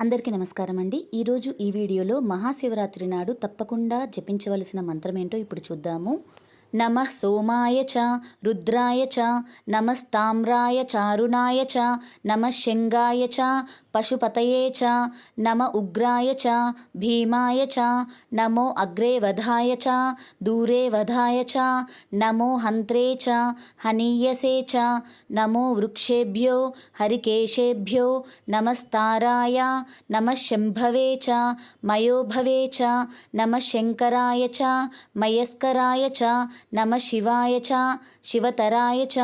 అందరికీ నమస్కారం అండి ఈరోజు ఈ వీడియోలో మహాశివరాత్రి నాడు తప్పకుండా జపించవలసిన మంత్రం ఏంటో ఇప్పుడు చూద్దాము. నమ సోమాయ చ రుద్రాయ చ నమస్తామ్రాయ చారుణాయ చ నమ శంగాయ చ పశుపతయే చ నమ ఉగ్రాయ చ భీమాయ చ నమో అగ్రే వధాయ చ దూరే వధాయ చ నమో హంత్రే చ హనీయసే చ నమో వృక్షేభ్యో హరికేశేభ్యో నమస్తారాయ నమ శంభవే చ మయోభవే చ నమ శంకరాయ చ మయస్కరాయ చ నమ శివాయ చ శివతరాయ చ.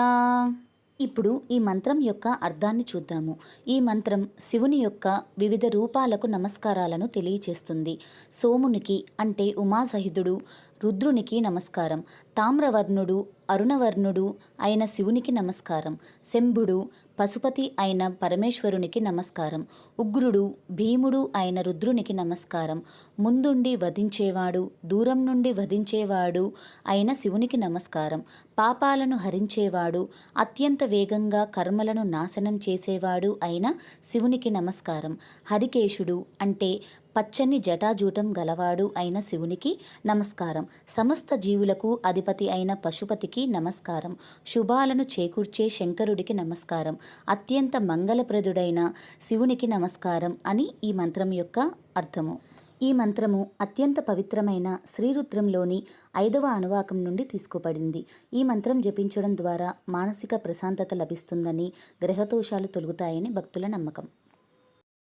ఇప్పుడు ఈ మంత్రం యొక్క అర్థాన్ని చూద్దాము. ఈ మంత్రం శివుని యొక్క వివిధ రూపాలకు నమస్కారాలను తెలియచేస్తుంది. సోమునికి అంటే ఉమాసహితుడు రుద్రునికి నమస్కారం. తామ్రవర్ణుడు అరుణవర్ణుడు అయిన శివునికి నమస్కారం. శంభుడు పశుపతి అయిన పరమేశ్వరునికి నమస్కారం. ఉగ్రుడు భీముడు అయిన రుద్రునికి నమస్కారం. ముందుండి వధించేవాడు దూరం నుండి వధించేవాడు అయిన శివునికి నమస్కారం. పాపాలను హరించేవాడు అత్యంత వేగంగా కర్మలను నాశనం చేసేవాడు అయిన శివునికి నమస్కారం. హరికేశుడు అంటే పచ్చని జటాజూటం గలవాడు అయిన శివునికి నమస్కారం. సమస్త జీవులకు అధిపతి అయిన పశుపతికి నమస్కారం. శుభాలను చేకూర్చే శంకరుడికి నమస్కారం. అత్యంత మంగళప్రదుడైన శివునికి నమస్కారం అని ఈ మంత్రం యొక్క అర్థము. ఈ మంత్రము అత్యంత పవిత్రమైన శ్రీరుద్రంలోని ఐదవ అనువాకం నుండి తీసుకోబడింది. ఈ మంత్రం జపించడం ద్వారా మానసిక ప్రశాంతత లభిస్తుందని గ్రహదోషాలు తొలుగుతాయని భక్తుల నమ్మకం.